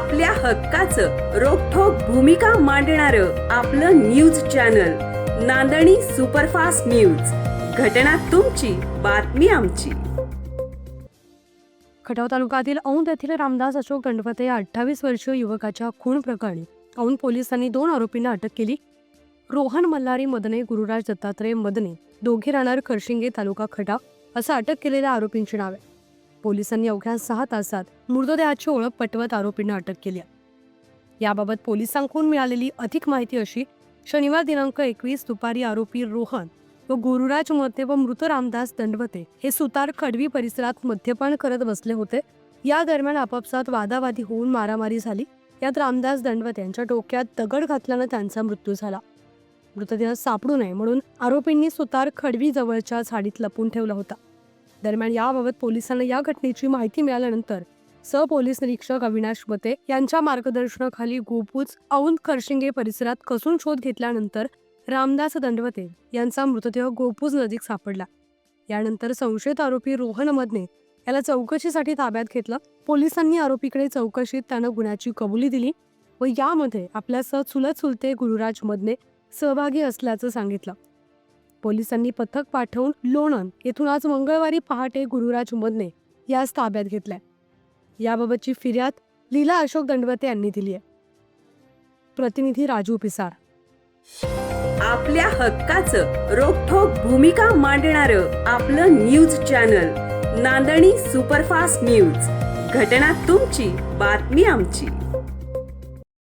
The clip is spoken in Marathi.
आपल्या हक्काचं रोखोक भूमिका मांडणार आपलं न्यूज चॅनल नांदणी सुपरफास्ट न्यूज. घटना तुमची बातमी आमची. खटाव तालुक्यातील औंध येथील रामदास अशोक गणपते या अठ्ठावीस वर्षीय युवकाच्या खून प्रकरणी औंध पोलिसांनी दोन आरोपींना अटक केली. रोहन मल्हारी मदने गुरुराज दत्तात्रय मदने दोघे राहणार खरशिंगे तालुका खटाव असं अटक केलेल्या आरोपींची नावे. पोलिसांनी अवघ्या सहा तासात मृतदेहाची ओळख पटवत आरोपींना अटक केली याबाबत पोलिसांकडून मिळालेली अधिक माहिती अशी शनिवार दिनांक एकवीस दुपारी आरोपी रोहन व गुरुराज मते व मृत रामदास दंडवते हे सुतार खडवी परिसरात मद्यपान करत बसले होते. या दरम्यान आपापसात वादावादी होऊन मारामारी झाली. यात रामदास दंडवते यांच्या डोक्यात दगड घातल्यानं त्यांचा मृत्यू झाला. मृतदेह सापडू नये म्हणून आरोपींनी सुतार खडवी जवळच्या झाडीत लपून ठेवला होता. दरम्यान याबाबत पोलिसांना या घटनेची माहिती मिळाल्यानंतर सहपोलीस निरीक्षक अविनाश मते यांच्या मार्गदर्शनाखाली गोपूज औंद खरशिंगे परिसरात कसून शोध घेतल्यानंतर रामदास दंडवते यांचा मृतदेह गोपूज नजीक सापडला. यानंतर संशयित आरोपी रोहन मदने याला चौकशीसाठी ताब्यात घेतलं. पोलिसांनी आरोपीकडे चौकशीत त्यानं गुन्ह्याची कबुली दिली व यामध्ये आपल्यासह चुलत चुलते गुरुराज मदने सहभागी असल्याचं सांगितलं. पोलिसांनी पथक पाठवून लोणन येथून आज मंगळवारी पहाटे गुरुराज मदने यास ताब्यात घेतलाय. याबाबतची फिर्याद लीला अशोक दंडवते यांनी दिली आहे प्रतिनिधी राजू पिसार आपल्या हक्काचं रोखोक भूमिका मांडणार आपलं न्यूज चॅनल नांदणी सुपरफास्ट न्यूज. घटना तुमची बातमी आमची.